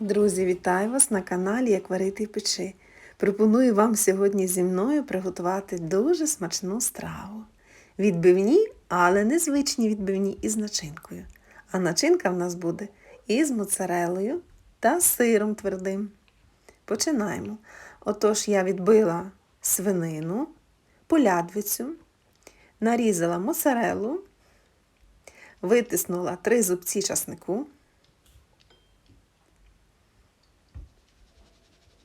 Друзі, вітаю вас на каналі Як варити і печи. Пропоную вам сьогодні зі мною приготувати дуже смачну страву. Відбивні, але незвичні відбивні із начинкою. А начинка в нас буде із моцарелою та сиром твердим. Починаємо. Отож, я відбила свинину, полядвицю, нарізала моцарелу, витиснула три зубці часнику.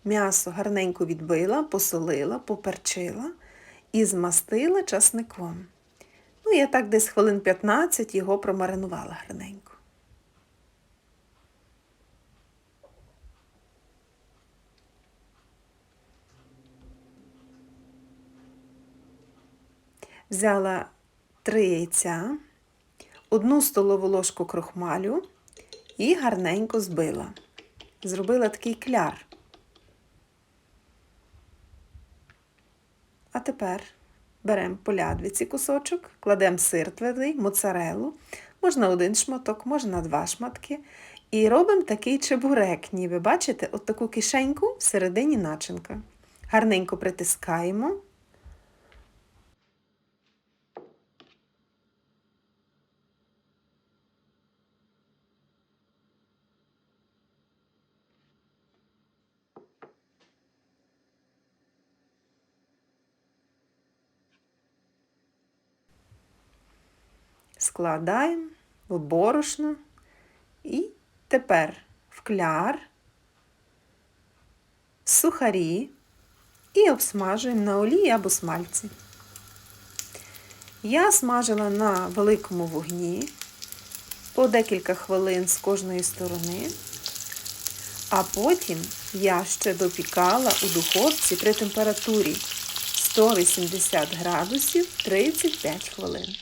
М'ясо гарненько відбила, посолила, поперчила і змастила часником. Ну, я так десь хвилин 15 його промаринувала гарненько. Взяла три яйця, одну столову ложку крохмалю і гарненько збила. Зробила такий кляр. А тепер беремо полядвиці кусочок, кладемо сир твердий, моцарелу, можна один шматок, можна два шматки. І робимо такий чебурек, ніби бачите, от таку кишеньку всередині начинка. Гарненько притискаємо. Складаємо в борошно і тепер в кляр, сухарі і обсмажуємо на олії або смальці. Я смажила на великому вогні по декілька хвилин з кожної сторони, а потім я ще допікала у духовці при температурі 180 градусів 35 хвилин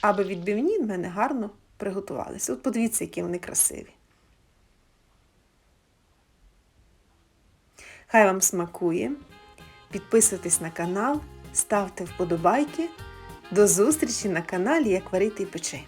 аби відбивні в мене гарно приготувалися. От подивіться, які вони красиві. Хай вам смакує. Підписуйтесь на канал, ставте вподобайки. До зустрічі на каналі Як варити і печи.